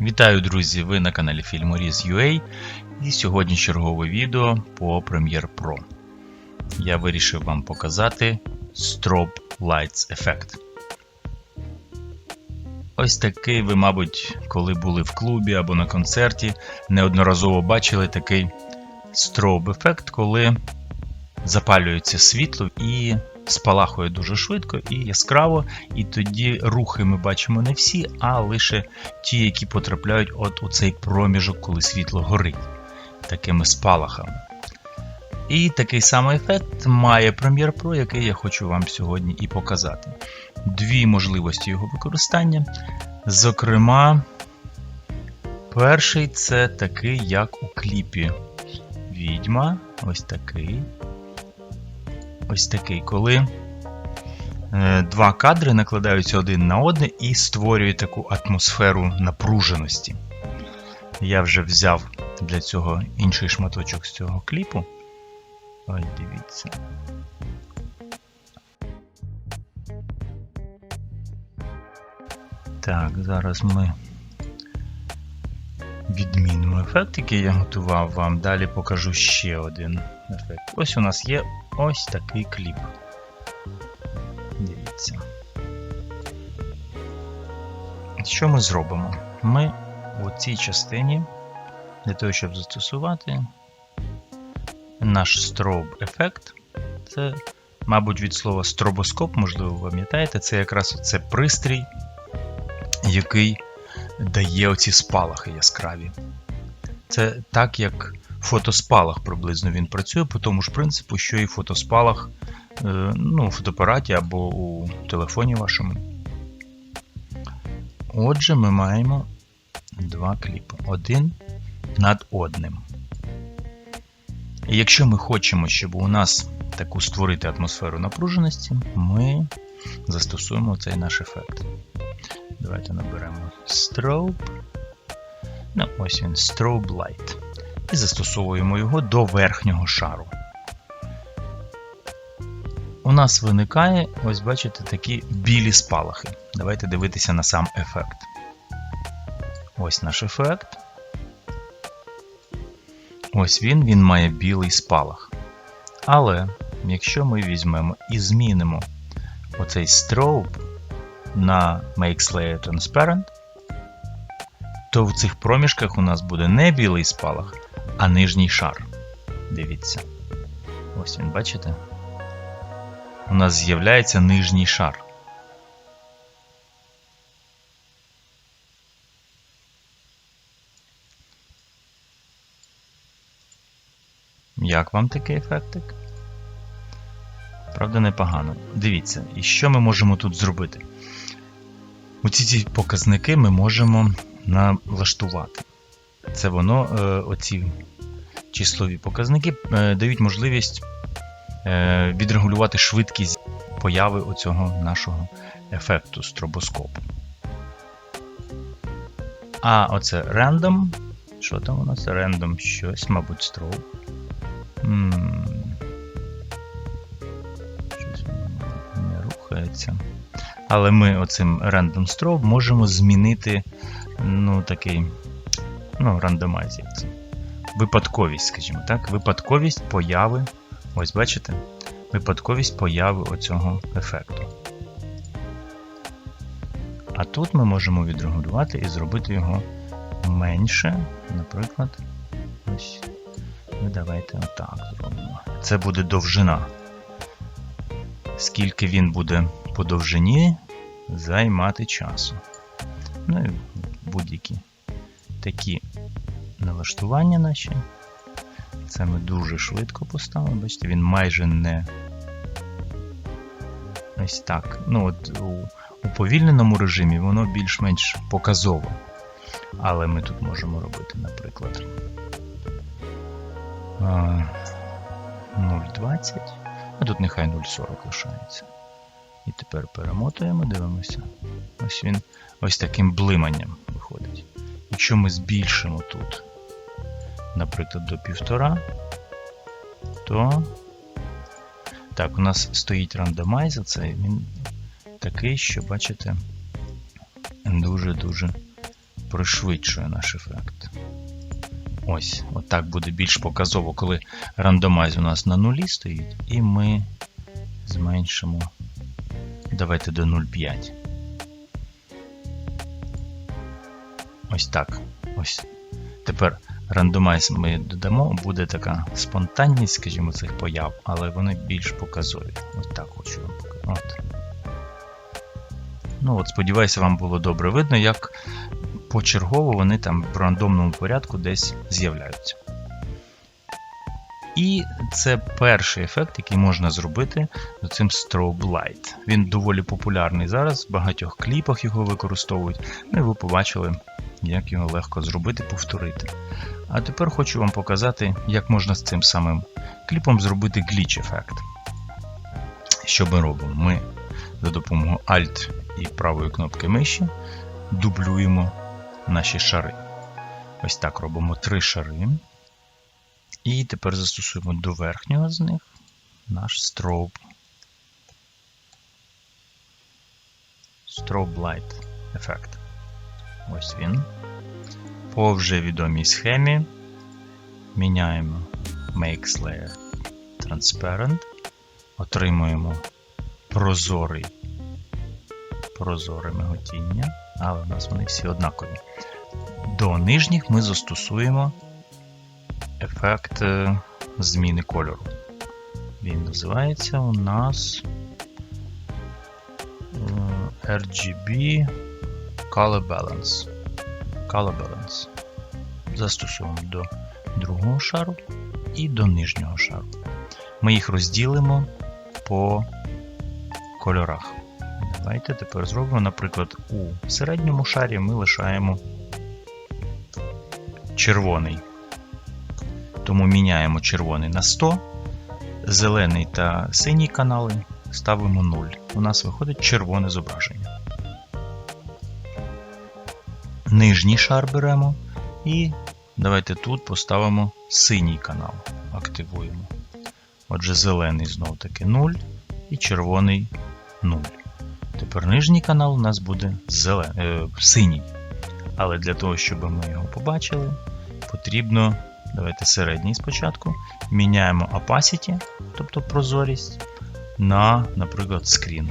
Вітаю, друзі! Ви на каналі Filmoriz.ua і сьогодні чергове відео по Premiere Pro. Я вирішив вам показати Strobe Lights Effect. Ось такий ви, мабуть, коли були в клубі або на концерті, неодноразово бачили такий strobe ефект, коли запалюється світло і спалахує дуже швидко і яскраво, і тоді рухи ми бачимо не всі, а лише ті, які потрапляють от у цей проміжок, коли світло горить такими спалахами. І такий самий ефект має Premiere Pro, який я хочу вам сьогодні і показати. Дві можливості його використання. Зокрема, перший це такий, як у кліпі Відьма. Ось такий. Ось такий, коли е, два кадри накладаються один на одне і створюють таку атмосферу напруженості. Я вже взяв для цього інший шматочок з цього кліпу. Ось дивіться. Так, зараз ми відмінимо ефект, який я готував вам. Далі покажу ще один ефект. Ось у нас є ось такий кліп. Дивіться. Що ми зробимо? Ми у цій частині, для того, щоб застосувати наш строб ефект, це, мабуть, від слова стробоскоп, можливо, ви пам'ятаєте, це якраз це пристрій, який дає оці спалахи яскраві. Це так, як фотоспалах приблизно він працює по тому ж принципу, що і фотоспалах е, ну, у фотоапараті або у телефоні вашому. Отже, ми маємо два кліпи. Один над одним. І якщо ми хочемо, щоб у нас таку створити атмосферу напруженості, ми застосуємо цей наш ефект. Давайте наберемо Strobe. Ну, ось він, Strobe Light. І застосовуємо його до верхнього шару. У нас виникає, ось бачите, такі білі спалахи. Давайте дивитися на сам ефект. Ось наш ефект. Ось він, він має білий спалах. Але, якщо ми візьмемо і змінимо оцей strobe на Makes Layer Transparent, то в цих проміжках у нас буде не білий спалах, а нижній шар. Дивіться. Ось він, бачите? У нас з'являється нижній шар. Як вам такий ефектик? Правда, непогано. Дивіться, і що ми можемо тут зробити? Оці ці показники ми можемо налаштувати. Це воно, е, оці числові показники, е, дають можливість е, відрегулювати швидкість появи оцього нашого ефекту стробоскопу. А оце random. Що там у нас? Random щось, мабуть. М, Щось не рухається. Але ми оцим Random Strobe можемо змінити ну, такий ну, рандомайз, як це. Випадковість, скажімо так, випадковість появи. Ось бачите? Випадковість появи оцього ефекту. А тут ми можемо відрегулювати і зробити його менше. Наприклад, ось. Ну, давайте отак зробимо. Це буде довжина. Скільки він буде по довжині займати часу. Ну і будь-які такі налаштування наші. Це ми дуже швидко поставили. Бачите, він майже не ось так. Ну, от у уповільненому режимі воно більш-менш показово. Але ми тут можемо робити, наприклад, 0,20, а тут нехай 0,40 лишається. І тепер перемотуємо, дивимося. Ось він ось таким блиманням виходить. Якщо ми збільшимо тут, наприклад, до 1,5, то так, у нас стоїть рандомайзер, це він такий, що, бачите, дуже-дуже пришвидшує наш ефект. Ось, отак буде більш показово, коли рандомайз у нас на нулі стоїть, і ми зменшимо. Давайте до 0,5. Ось так. Ось. Тепер рандомайз ми додамо, буде така спонтанність, скажімо, цих появ, але вони більш показові. Ось так хочу вам показати. От. Ну от, сподіваюся, вам було добре видно, як почергово вони там в рандомному порядку десь з'являються. І це перший ефект, який можна зробити з цим Strobe Light. Він доволі популярний зараз, в багатьох кліпах його використовують. Ну і ви побачили, як його легко зробити, повторити. А тепер хочу вам показати, як можна з цим самим кліпом зробити гліч-ефект. Що ми робимо? Ми за допомогою Alt і правої кнопки миші дублюємо наші шари. Ось так робимо три шари. І тепер застосуємо до верхнього з них наш Strobe. Strobe Light ефект. Ось він. По вже відомій схемі міняємо Makes Layer Transparent, отримуємо прозорий прозоре миготіння, але в нас вони всі однакові. До нижніх ми застосуємо ефект е, зміни кольору. Він називається у нас е, RGB Color Balance. Color Balance. Застосуємо до другого шару і до нижнього шару. Ми їх розділимо по кольорах. Давайте тепер зробимо, наприклад, у середньому шарі ми лишаємо червоний. Тому міняємо червоний на 100, зелений та синій канали ставимо 0. У нас виходить червоне зображення. Нижній шар беремо і давайте тут поставимо синій канал. Активуємо. Отже, зелений знов таки 0 і червоний 0. Тепер нижній канал у нас буде зелен... е, синій. Але для того, щоб ми його побачили, потрібно. Давайте середній спочатку. Міняємо opacity, тобто прозорість, на, наприклад, screen.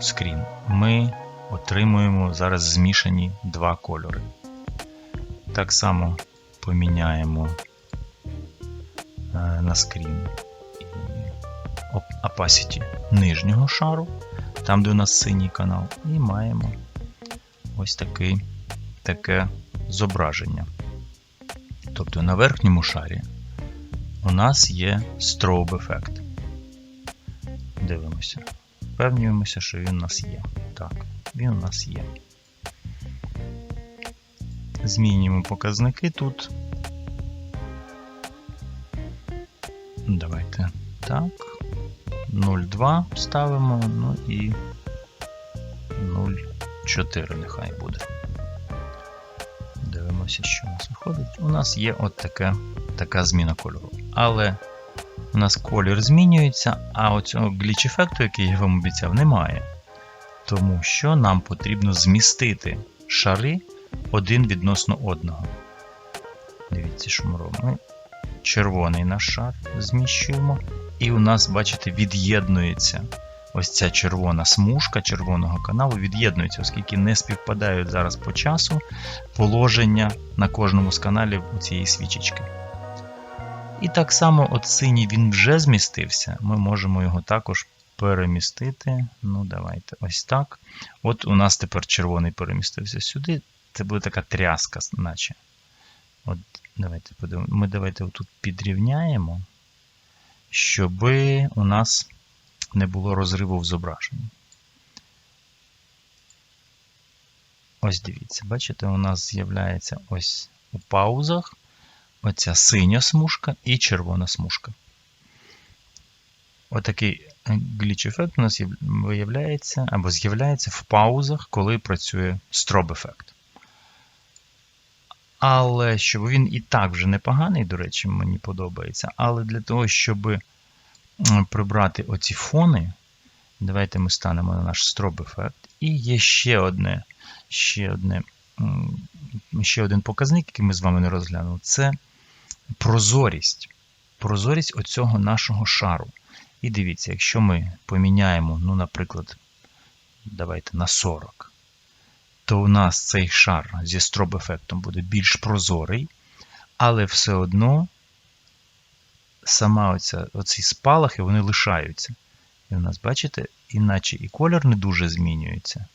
Screen. Ми отримуємо зараз змішані два кольори. Так само поміняємо е, на скрін opacity нижнього шару, там, де у нас синій канал, і маємо ось такий, таке зображення. Тобто на верхньому шарі у нас є strobe ефект. Дивимося. Впевнюємося, що він у нас є. Так, він у нас є. Змінюємо показники тут. Давайте так. 0,2 ставимо, ну і 0,4 нехай буде. Дивимося, що у нас виходить. У нас є от таке, така зміна кольору. Але у нас колір змінюється, а оцього гліч-ефекту, який я вам обіцяв, немає. Тому що нам потрібно змістити шари один відносно одного. Дивіться, що ми робимо. Червоний наш шар зміщуємо. І у нас, бачите, від'єднується ось ця червона смужка червоного каналу, від'єднується, оскільки не співпадають зараз по часу положення на кожному з каналів цієї свічечки. І так само от синій він вже змістився, ми можемо його також перемістити. Ну, давайте ось так. От у нас тепер червоний перемістився сюди. Це буде така тряска, наче. От, давайте подивимо. Ми давайте отут підрівняємо щоб у нас не було розриву в зображенні. Ось дивіться, бачите, у нас з'являється ось у паузах оця синя смужка і червона смужка. Отакий гліч-ефект у нас виявляється або з'являється в паузах, коли працює строб-ефект. Але щоб він і так вже непоганий, до речі, мені подобається. Але для того, щоб прибрати оці фони, давайте ми станемо на наш строб ефект. І є ще одне ще, одне, ще один показник, який ми з вами не розглянули, це прозорість. Прозорість оцього нашого шару. І дивіться, якщо ми поміняємо, ну, наприклад, давайте на 40, то у нас цей шар зі строб-ефектом буде більш прозорий, але все одно сама оця, оці спалахи вони лишаються. І у нас, бачите, іначе і колір не дуже змінюється.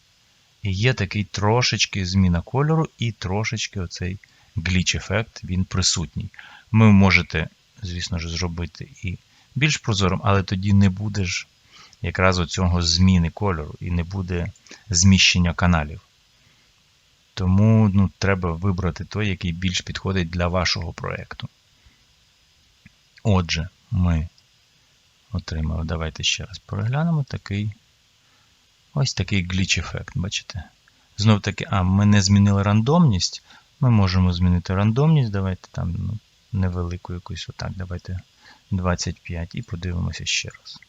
І є такий трошечки зміна кольору, і трошечки оцей гліч-ефект, він присутній. Ви можете, звісно ж, зробити і більш прозорим, але тоді не буде ж якраз оцього зміни кольору і не буде зміщення каналів. Тому ну, треба вибрати той, який більш підходить для вашого проєкту. Отже, ми отримали, давайте ще раз переглянемо такий ось такий гліч-ефект, бачите? Знов таки, а, ми не змінили рандомність. Ми можемо змінити рандомність. Давайте там ну, невелику якусь, отак, давайте 25 і подивимося ще раз.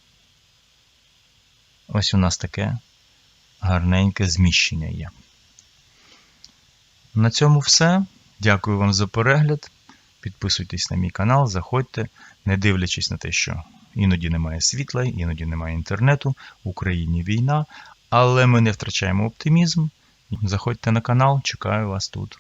Ось у нас таке гарненьке зміщення є. На цьому все. Дякую вам за перегляд. Підписуйтесь на мій канал, заходьте, не дивлячись на те, що іноді немає світла, іноді немає інтернету, в Україні війна, але ми не втрачаємо оптимізм. Заходьте на канал, чекаю вас тут.